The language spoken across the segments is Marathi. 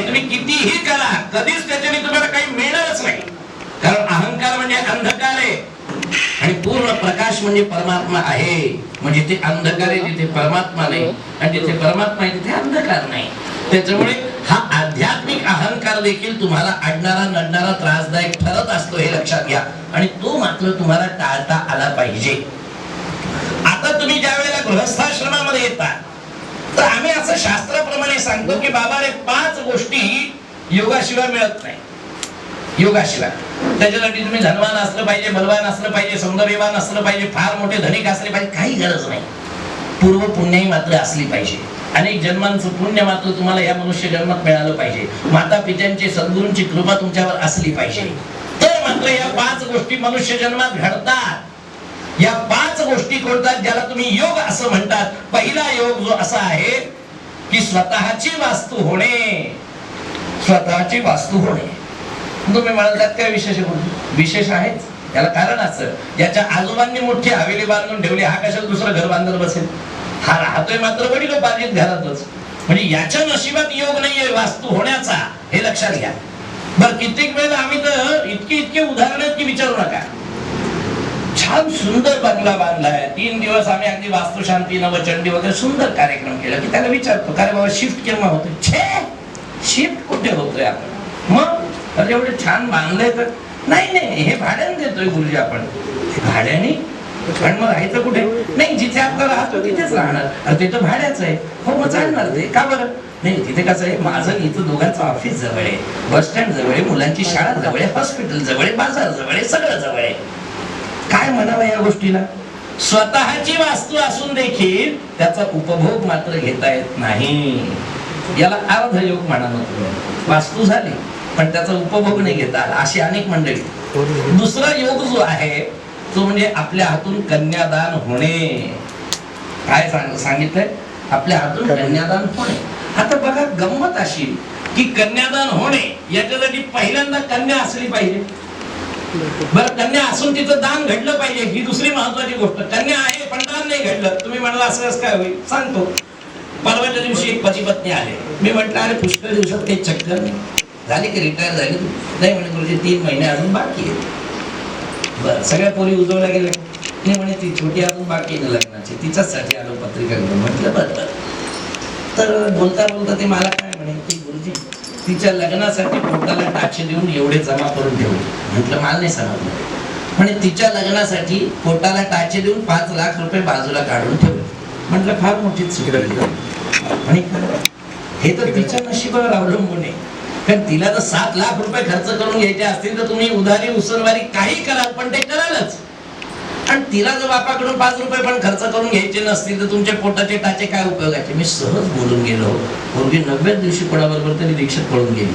तुम्ही कितीही करा कधीच त्याच्याने तुम्हाला काही मिळणारच नाही. कारण अहंकार म्हणजे अंधकार आहे. आणि पूर्ण प्रकाश म्हणजे परमात्मा आहे. म्हणजे ते अंधकार आहे तिथे परमात्मा नाही आणि जिथे परमात्मा आहे तिथे अंधकार नाही. त्याच्यामुळे हा आध्यात्मिक अहंकार देखील तुम्हाला अडणारा नडणारा त्रासदायक ठरत असतो हे लक्षात घ्या. आणि तो मात्र तुम्हाला टाळता आला पाहिजे. आता तुम्ही ज्या वेळेला गृहस्थाश्रमामध्ये तर आम्ही असं शास्त्राप्रमाणे सांगतो की बाबा रे पाच गोष्टी योगाशिवाय मिळत नाही. योगाशिवाय. त्याच्यासाठी तुम्ही धनवान असलं पाहिजे बलवान असलं पाहिजे सौंदर्यवान असलं पाहिजे फार मोठे धनिक असले पाहिजे काही गरज नाही. पूर्व पुण्याही मात्र असली पाहिजे. अनेक जन्मांचं पुण्य मात्र तुम्हाला या मनुष्य जन्मात मिळालं पाहिजे. माता पित्यांची सद्गुरूंची कृपा तुमच्यावर असली पाहिजे. तर मात्र या पाच गोष्टी मनुष्य जन्मात घडतात. या पाच गोष्टी कोणतात ज्याला तुम्ही योग असं म्हणतात? पहिला योग जो असा आहे की स्वतःची वास्तू होणे. स्वतःची वास्तू होणे. तुम्ही म्हणाल त्यात काय विशेष विशेष आहेच. याला कारण असं. याच्या आजोबांनी मोठी हवेली बांधून ठेवली. हा कशाला दुसरं घर बांधत बसेल? हा राहतोय मात्र वडील वडिलोपार्जित घरातच. म्हणजे याच्या नशिबात योग नाहीये वास्तू होण्याचा. हे लक्षात घ्या. बर कित्येक वेळेला आम्ही तर इतकी इतके उदाहरण आहेत की विचारू नका. छान सुंदर बंगला बांधलाय. तीन दिवस आम्ही अगदी वास्तुशांती नवचंडी वगैरे सुंदर कार्यक्रम केला. की त्याला विचारतो का बाबा शिफ्ट केव्हा होतोय? छे! शिफ्ट कुठे होतोय आपण? मग? अरे एवढे छान बांधलंय तर. नाही नाही हे भाड्याने देतोय गुरुजी आपण. भाड्याने? पण मग राहायचं कुठे? नाही जिथे आपण राहतो तिथेच राहणार. अरे ते तर भाड्याच आहे. हो मग चालणार ते. का बरं? नाही तिथे कसं आहे माझं इथं दोघांचं ऑफिस जवळ आहे. बस स्टँड जवळ आहे मुलांची शाळा जवळ आहे हॉस्पिटल जवळ आहे बाजार जवळ आहे सगळं जवळ आहे. काय म्हणावं या गोष्टीला? स्वतःची वास्तू असून देखील त्याचा उपभोग मात्र घेता येत नाही. याला अर्ध योग तुम्ही. वास्तू झाली पण त्याचा उपभोग नाही घेता आला. अशी अनेक मंडळी. दुसरा योग जो आहे तो म्हणजे आपल्या हातून कन्यादान होणे. काय सांग सांगितलंय? आपल्या हातून कन्यादान होणे. आता बघा गंमत अशी की कन्यादान होणे याच्यासाठी पहिल्यांदा कन्या असली पाहिजे. बरं कन्या असून तिचं दान घडलं पाहिजे ही दुसरी महत्वाची गोष्ट. कन्या आहे पण दान नाही घडलं. तुम्ही म्हणाला असं कसं काय होईल सांगतो. परवाच्या दिवशी एक पती पत्नी आले. मी म्हटलं अरे पुष्कळ दिवसात काही चक्कर नाही. झाली की रिटायर झाली. नाही म्हणे गुरुजी तीन महिने अजून बाकी आहे बरं सगळ्या पोरी उजवल्या गेल्या. नाही म्हणे ती छोटी अजून बाकी आहे ना लग्नाची. तिच्याचसाठी आलो पत्रिका घेऊन. म्हटलं बरं बरं. तर बोलता बोलता ते मला काय म्हणे की गुरुजी तिच्या लग्नासाठी पोटाला टाचे देऊन एवढे जमा करून ठेवले. म्हटलं मला नाही समजलं म्हणे. तिच्या लग्नासाठी पोटाला टाचे देऊन पाच लाख रुपये बाजूला काढून ठेवले. म्हटलं फार मोठी चूक. म्हणे हे तर तिच्या नशिबावर अवलंबून आहे. कारण तिला तर सात लाख रुपये खर्च करून घ्यायचे असतील तर तुम्ही उधारी उसरवारी काही कराल पण ते करालच. आणि तिला जर बापाकडून पाच रुपये पण खर्च करून घ्यायचे नसतील तर तुमच्या पोटाचे टाचे काय उपयोगाचे मी सहज बोलून गेलो. पूर्वी नव्वद दिवशी कोणाबरोबर तरी दीक्षित पळून गेली.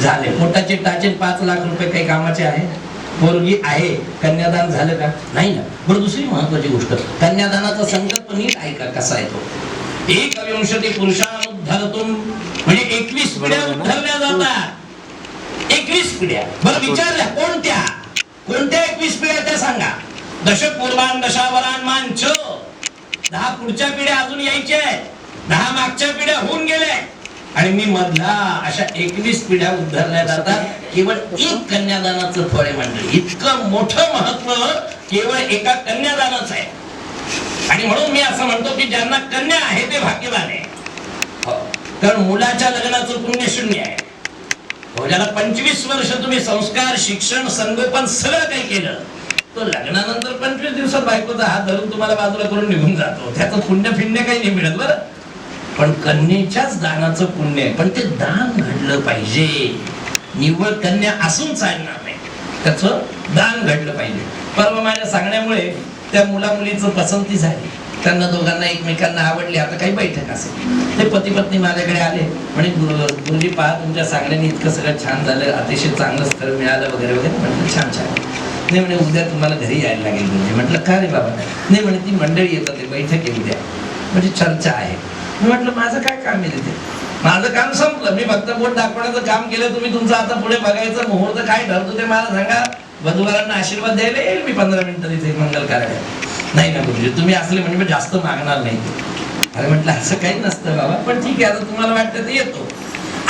झाले. पोटाचे टाचे पाच लाख रुपये काही कामाचे आहे? पोरगी आहे. कन्यादान झालं का? नाही ना. बरं दुसरी महत्वाची गोष्ट. कन्यादानाचा संकल्प नीट ऐका कसा आहे तो. एक विंशती पुरुषानुद्धरतून म्हणजे एकवीस पिढ्या उद्धरल्या जातात. एकवीस पिढ्या. बरं विचारल्या कोणत्या? कोणत्या एकवीस पिढ्या त्या सांगा. दशक पूर्वान दशावरान मांच दहा पुढच्या पिढ्या अजून यायच्या आहेत. दहा मागच्या पिढ्या होऊन गेल्या आणि मी मधला अशा एकवीस पिढ्या उद्धरल्या जातात. केवळ एक कन्यादानाचं फळ आहे मंडळी. इतकं मोठं महत्त्व केवळ एका कन्यादानाचं आहे. आणि म्हणून मी असं म्हणतो की ज्यांना कन्या आहे ते भाग्यवान आहे. हो. कारण मुलाच्या लग्नाचं पुण्य शून्य आहे. हो, ज्याला पंचवीस वर्ष तुम्ही संस्कार शिक्षण संगोपन सगळं काही केलं तो लग्नानंतर पंचवीस दिवसात बायकोचा हात धरून तुम्हाला बाजूला करून निघून जातो. त्याचं पुण्य फिण्य काही नाही मिळत बरं. पण कन्येच्याच दानाचं पुण्य आहे. पण ते दान घडलं पाहिजे. निव्वळ कन्या असून चालणार नाही. त्याच दान घडलं पाहिजे. परवा माझ्या सांगण्यामुळे त्या मुला मुलीचं पसंती झाली. त्यांना दोघांना एकमेकांना आवडली. आता काही बैठक असेल. ते पती पत्नी माझ्याकडे आले. म्हणे गुरु- गुरुजी पहा तुमच्या सांगण्याने इतकं सगळं छान झालं. अतिशय चांगलं स्थळ मिळालं वगैरे वगैरे. म्हणजे छान छान. नाही म्हणे उद्या तुम्हाला घरी यायला लागेल म्हणजे म्हटलं का रे बाबा? नाही म्हणे ती मंडळी येतात बैठक आहे उद्या. म्हणजे चर्चा आहे. मी म्हटलं माझं काय काम आहे तिथे? माझं काम संपलं. मी फक्त बोट दाखवण्याचं काम केलं. तुम्ही तुमचं आता पुढे बघायचं मुहूर्त काय ठरतो ते मला सांगा. वधूवरांना आशीर्वाद द्यायला येईल मी पंधरा मिनिटं तिथे मंगल कार्यालयात नाही ना गुरुजी तुम्ही असले म्हणजे मी जास्त मागणार नाही. अरे म्हटलं असं काही नसतं बाबा. पण ठीक आहे आता तुम्हाला वाटतं ते येतो.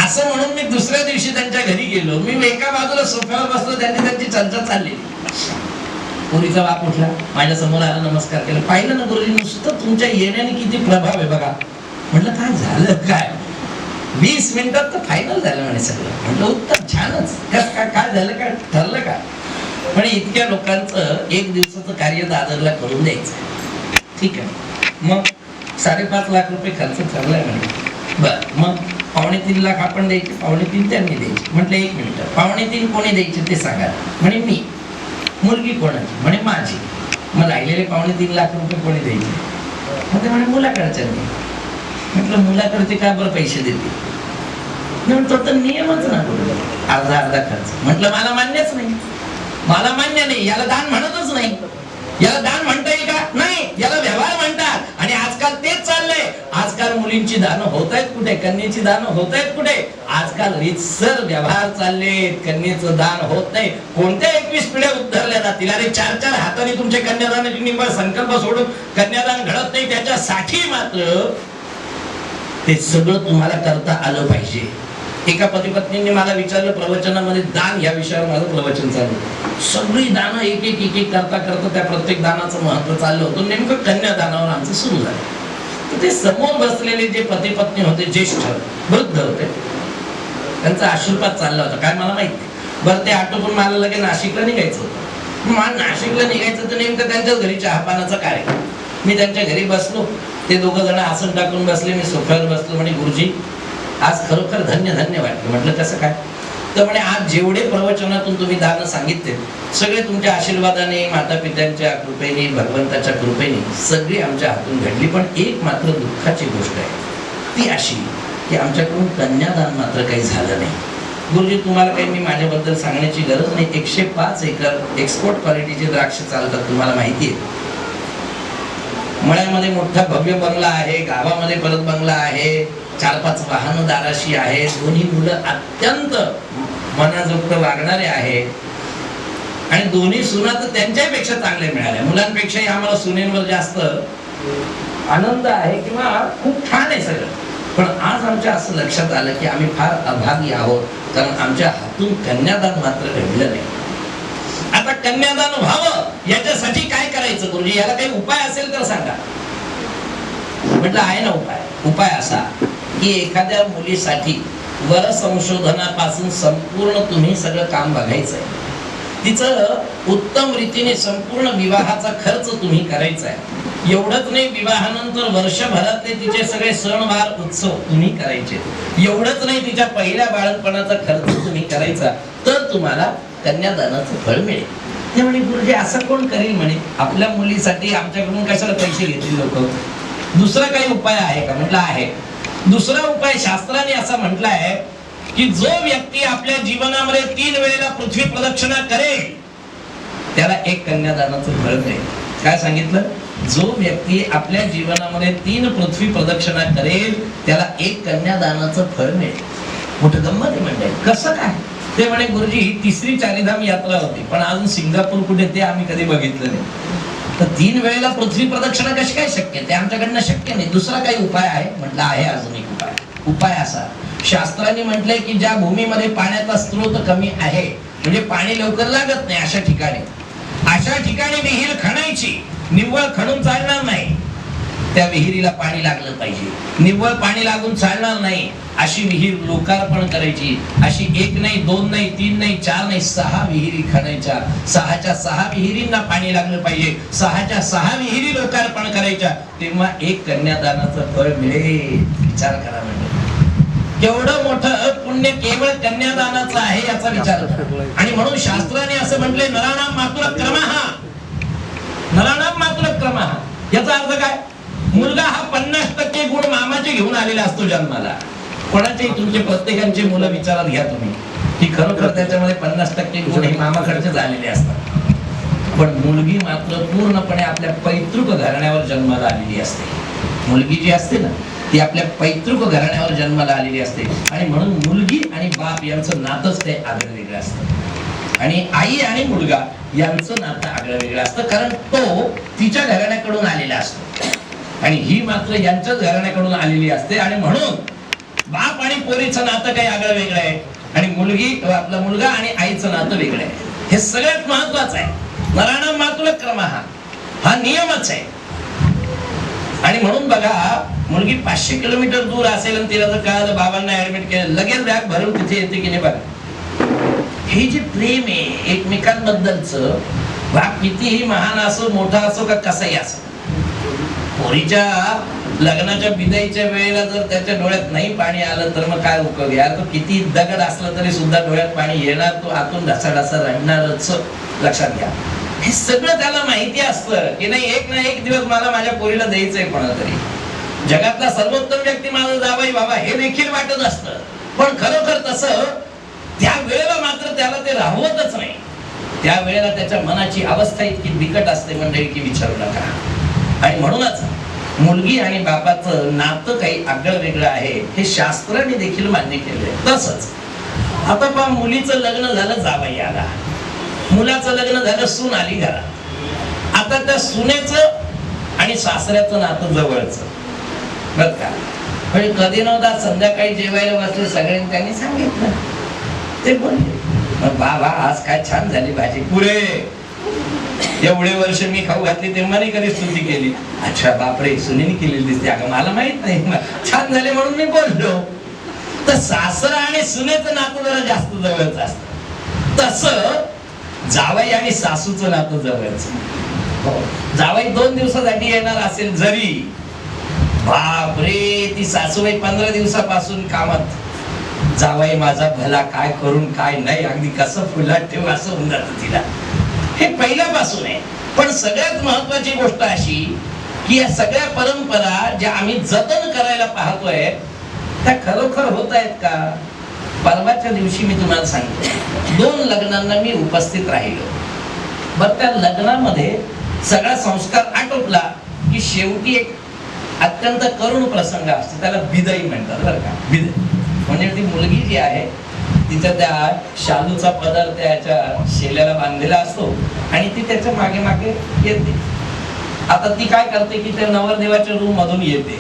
असं म्हणून मी दुसऱ्या दिवशी त्यांच्या घरी गेलो. मी एका बाजूला सोफ्यावर बसलो. त्यांनी त्यांची चर्चा चालली. पोरीचा बाप उठला. माझ्यासमोर आला नमस्कार केला. पाहिलं ना गुरुजी नुसतं तुमच्या येण्याने किती प्रभाव आहे बघा. म्हटलं काय झालं काय? वीस मिनिटात तर फायनल झालं म्हणे सगळं. म्हटलं उत्तर छानच. कस काय काय झालं काय ठरलं का? पण इतक्या लोकांचं एक दिवसाचं कार्य दादरला करून द्यायचं. ठीक आहे. मग साडेपाच लाख रुपये खर्च ठरलाय म्हणे. बर मग पावणे तीन लाख आपण द्यायचे पावणे तीन त्यांनी द्यायचे. म्हटलं एक मिनिट. पावणे तीन कोणी द्यायचे ते सांगा. म्हणे मी. मुलगी कोणाची म्हणे माझी. मग राहिलेले पाहुणे तीन लाख रुपये कोणी द्यायचे? मग ते म्हणे मुलाकडच्यांनी म्हटलं मुलाकडचे का बरं पैसे देते? म्हणतो तर नियमच ना अर्धा अर्धा खर्च. म्हटलं मला मान्यच नाही. मला मान्य नाही. याला दान म्हणतच नाही. याला दान म्हणता येईल का? नाही याला व्यवहार म्हणतात आणि आजकाल तेच चाललंय आजकाल मुलींची दानं होत आहेत कुठे? कन्येची दानं होत आहेत कुठे? आजकाल रितसर व्यवहार चालले कन्येचं दान होत नाही. कोणत्या एकवीस पिढ्या उद्धरल्या जातील? अरे चार चार हाताने तुमचे कन्यादानाची निव्वळ संकल्प सोडून कन्यादान घडत नाही. त्याच्यासाठी मात्र ते सगळं तुम्हाला करता आलं पाहिजे. एका पतीपत्नींनी मला विचारलं प्रवचनामध्ये दान या विषयावर माझं प्रवचन चालू सगळी दानं एक एक एक एक करता करता त्या प्रत्येक दानाचं महत्त्व चाललं होतं. नेमकं कन्यादानावर आमचं सुरू झालं. ते समोर बसलेले जे पती पत्नी होते ज्येष्ठ वृद्ध होते त्यांचा आशीर्वाद चालला होता. काय मला माहीत बरं ते आटोपून मला लगे नाशिकला निघायचं होतं. मला नाशिकला निघायचं तर नेमकं त्यांच्याच घरी चहापानाचा कार्यक्रम मी त्यांच्या घरी बसलो. ते दोघं जण आसन टाकून बसले. मी सोफ्यावर बसलो. म्हणजे गुरुजी आज खरोखर धन्य धन्य वाटलं. म्हटलं कसं काय? तर म्हणे आज जेवढे प्रवचनातून तुम्ही दान सांगितले सगळे तुमच्या आशीर्वादाने माता पित्यांच्या कृपेने भगवंताच्या कृपेने सगळी आमच्या हातून घडली. पण एक मात्र दुःखाची गोष्ट आहे ती अशी की आमच्याकडून कन्यादान मात्र काही झालं नाही. गुरुजी तुम्हाला काही मी माझ्याबद्दल सांगण्याची गरज नाही. एकशे पाच एकर एक्सपोर्ट क्वालिटीचे द्राक्ष चालतात तुम्हाला माहिती आहे. मळ्यामध्ये मोठा भव्य बंगला आहे गावामध्ये परत बंगला आहे चार पाच वाहन दाराशी आहे दोन्ही मुलं अत्यंत मनाजोगत वागणारे आहे. आणि दोन्ही सुना तर त्यांच्यापेक्षा चांगले मिळाले. मुलांपेक्षाही आम्हाला सुनेंवर जास्त आनंद आहे किंवा खूप छान आहे सगळं. पण आज आमच्या असं लक्षात आलं की आम्ही फार अभागी आहोत. कारण आमच्या हातून कन्यादान मात्र घडलं नाही. आता कन्यादान व्हावं याच्यासाठी काय करायचं गुरुजी? याला काही उपाय असेल तर सांगा. म्हटलं आहे ना उपाय. उपाय असा की एखाद्या मुलीसाठी वर संशोधनापासून संपूर्ण तुम्ही सगळं काम बघायचं तिचं उत्तम रीतीने संपूर्ण विवाहाचा खर्च तुम्ही करायचा आहे एवढंच नाही विवाहानंतर वर्षभरातले तिचे सगळे सणवार उत्सव तुम्ही करायचे. एवढंच नाही तिच्या पहिल्या बाळणपणाचा खर्च तुम्ही करायचा. तर तुम्हाला कन्यादानाचं फळ मिळेल. ते म्हणे गुरुजी असं कोण करेल म्हणे? आपल्या मुलीसाठी आमच्याकडून कशाला पैसे घेतील लोक? दुसरा काही उपाय आहे का? म्हटलं आहे. दुसरा उपाय शास्त्राने असा म्हटला आहे की जो व्यक्ती आपल्या जीवनामध्ये तीन वेळेला पृथ्वी प्रदक्षिणा करेल त्याला एक कन्यादानाचं फळ मिळेल. काय सांगितलं? जो व्यक्ती आपल्या जीवनामध्ये तीन पृथ्वी प्रदक्षिणा करेल त्याला एक कन्यादानाचं फळ मिळेल. मोठं गंमत आहे म्हणजे कसं काय? ते म्हणे गुरुजी ही तिसरी चारिधाम यात्रा होती पण अजून सिंगापूर कुठे ते आम्ही कधी बघितलं नाही. तर तीन वेळेला पृथ्वी प्रदक्षिणा कशी काय शक्य ते आमच्याकडनं शक्य नाही. दुसरा काही उपाय आहे? म्हटलं आहे अजून एक उपाय. उपाय असा. शास्त्राने म्हटलंय की ज्या भूमीमध्ये पाण्याचा स्रोत कमी आहे म्हणजे पाणी लवकर लागत नाही अशा ठिकाणी. अशा ठिकाणी विहीर खणायची. निव्वळ खणून चालणार नाही. त्या विहिरीला पाणी लागलं पाहिजे. निव्वळ पाणी लागून चालणार नाही अशी विहीर लोकार्पण करायची. अशी एक नाही दोन नाही तीन नाही चार नाही सहा विहिरी खणायच्या. सहाच्या सहा विहिरींना पाणी लागलं पाहिजे. सहाच्या सहा विहिरी लोकार्पण करायच्या. तेव्हा एक कन्यादानाचं फळ मिळेल विचार करा म्हणजे केवढं मोठं पुण्य केवळ कन्यादानाचं आहे याचा विचार आणि म्हणून शास्त्राने असं म्हटले नराणाम मातुर क्रमहा नराणाम मातुर क्रमा याचा अर्थ काय? मुलगा हा पन्नास टक्के गुण मामाचे घेऊन आलेला असतो जन्माला. कोणाचे? तुमचे प्रत्येकांचे मुलं विचारात घ्या तुम्ही. की खरोखर त्याच्यामध्ये पन्नास टक्के गुण हे मामाकडचे झालेले असतात. पण मुलगी मात्र पूर्णपणे आपल्या पैतृक घराण्यावर जन्माला आलेली असते. मुलगी जी असते ना ती आपल्या पैतृक घराण्यावर जन्माला आलेली असते. आणि म्हणून मुलगी आणि बाप यांचं नातंच ते आगळं वेगळं असतं. आणि आई आणि मुलगा यांचं नातं आगळं वेगळं असतं. कारण तो तिच्या घराण्याकडून आलेला असतो. आणि ही मात्र यांच्याच घराण्याकडून आलेली असते. आणि म्हणून बाप आणि पोरीचं नातं काही आगळं वेगळं आहे. आणि मुलगी आपला मुलगा आणि आईचं नातं वेगळं आहे. हे सगळ्यात महत्वाचं आहे. नराणा मातुल क्रम हा. हा नियमच आहे. आणि म्हणून बघा मुलगी पाचशे किलोमीटर दूर असेल आणि तिला जर कळालं बाबांना ऍडमिट केलं लगेच बॅग भरून तिथे येते की नाही बघा. हे जे प्रेम आहे एकमेकांबद्दलच बाप कितीही महान असो मोठा असो का कसाही असो पोरीच्या लग्नाच्या बिदाईच्या वेळेला जर त्याच्या डोळ्यात नाही पाणी आलं तर मग काय उपयोग यार तो किती दगड असला तरी सुद्धा डोळ्यात पाणी येणार तो आतून ढसा ढसा रडणारच लक्षात घ्या. हे सगळं त्याला माहिती असतं की नाही एक ना एक दिवस मला माझ्या पोरीला द्यायचंय कोणाला तरी जगातला सर्वोत्तम व्यक्ती माझा जावाई बाबा हे देखील वाटत असतं. पण खरोखर तसं त्या वेळेला मात्र त्याला ते राहवतच नाही. त्या वेळेला त्याच्या मनाची अवस्था इतकी बिकट असते मंडळी की विचारू नका. म्हणूनच मुलगी आणि बापाचं नातं काही आगळं वेगळं आहे हे शास्त्राने देखील मान्य केलंय तसंच आता पहा मुलीचं लग्न झालं जावई आला. मुलाचं लग्न झालं सून आली घरात. आता त्या सुनेचं आणि सासऱ्याचं नातं जवळचं. बर का? म्हणजे कधी नव्हता संध्याकाळी जेवायला बसले सगळ्यांनी त्यांनी सांगितलं. ते बोलले बाबा आज काय छान झाली भाजी. पुरे! एवढे वर्ष मी खाऊ घातली तेव्हा नाही कधी स्तुती केली. अच्छा बापरे सुनेने केलेली दिसते. अगं मला माहीत नाही. छान झाले म्हणून मी बोललो. तर सासरा आणि सुनेचं नातं जरा जास्त जवळच असत. तस जावई आणि सासूचं नातं जवळच. हो. जावई दोन दिवसासाठी येणार असेल जरी. बापरे ती सासूबाई पंधरा दिवसापासून कामात. जावाई माझा भला काय करून काय नाही अगदी कसं फुलात ठेवू असं होऊन जात तिला. हे पहिल्यापासून आहे. पण सगळ्यात महत्वाची गोष्ट अशी की या सगळ्या परंपरा ज्या आम्ही जतन करायला पाहतोय त्या खरोखर होत आहेत का? परवाच्या दिवशी मी तुम्हाला सांगितलं दोन लग्नांना मी उपस्थित राहिलो. बर त्या लग्नामध्ये सगळा संस्कार आटोपला की शेवटी एक अत्यंत करुण प्रसंग असतो. त्याला बिदाई म्हणतात बरं का? बिदाई म्हणजे ती मुलगी जी आहे तिच्या त्या शालूचा पदर त्याच्या शेल्याला बांधलेला असतो आणि ती त्याच्यामागे मागे येते. आता ती काय करते की त्या नवरदेवाच्या रूम मधून येते.